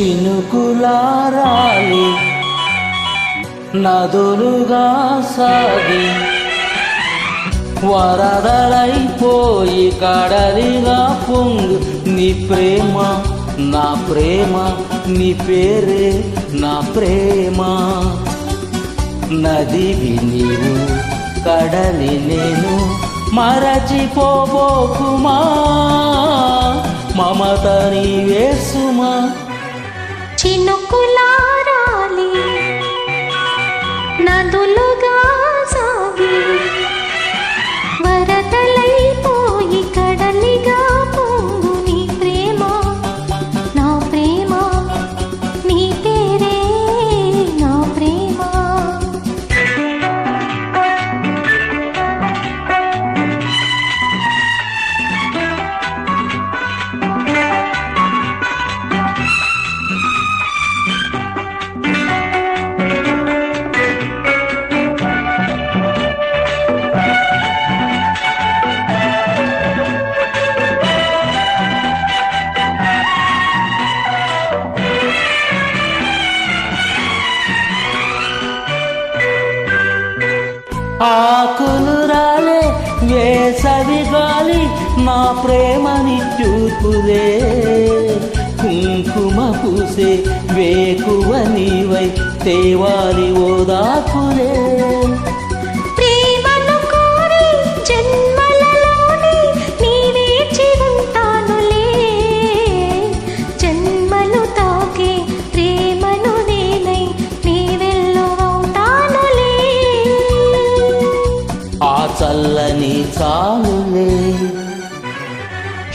చినుకులారాలి. నదులుగా సాగి వరదలైపోయి కడలిగా పొంగు. నీ ప్రేమ నా ప్రేమ నీ పేరే నా ప్రేమ. నదివి నీవు కడలి నేను మరచిపోబోకుమా? మమత నీవేసుమా చినుకులా ఆకులు రాలే వేసవి గాలి నా ప్రేమని చూపులే. కుంకుమ పూసే వేకువ నీవై తేవాలి ఓదాకులే చల్లని చాలులే.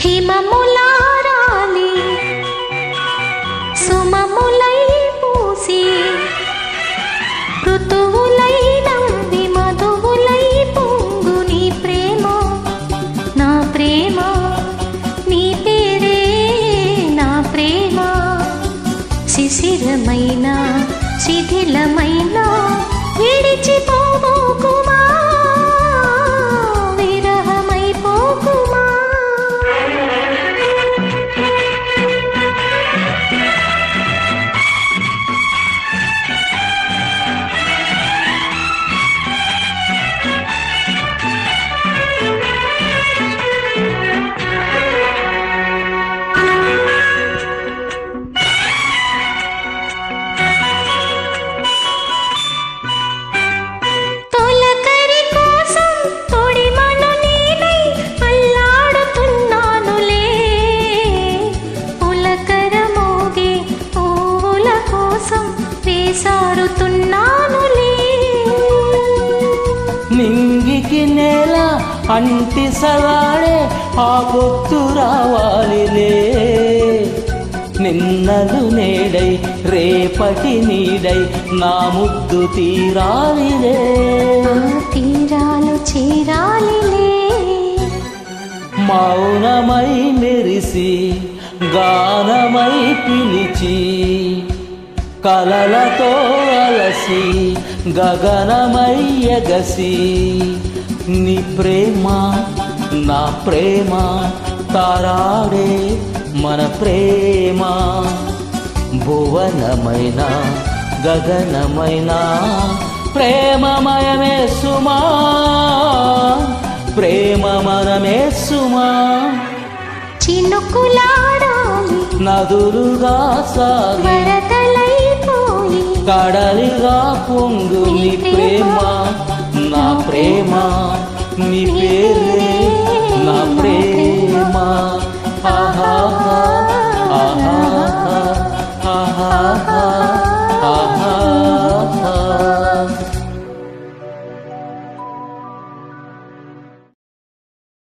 హిమములారాలి సుమములై పూసి ఋతువులై నవ్వి మధువులై పొంగు నీ ప్రేమ నా ప్రేమ నీ పేరే నా ప్రేమ. శిశిరమైన శిథిలమైన విడిచిపోకుమా కుమార్. వేసారుతున్నానులే నింగికి నేల అంటి సలాడే ఆ పొత్తు రావాలిలే. నిన్నలు నేడై రేపటి నీడై నా ముద్దు తీరాలిలే. తీరాలు చేరాలిలే. మౌనమై మెరిసి గానమై పిలిచి కలలతో అలసి గగనమై ఎగసి నీ ప్రేమ నా ప్రేమ తారాడే మన ప్రేమ. భువనమైన గగనమైన ప్రేమమయమే సుమా ప్రేమ మనమే సుమా చినుకులాడాలి నదులుగా సాగి కడలిగా పొంగు నీ ప్రేమ నా ప్రేమ నీ పేరు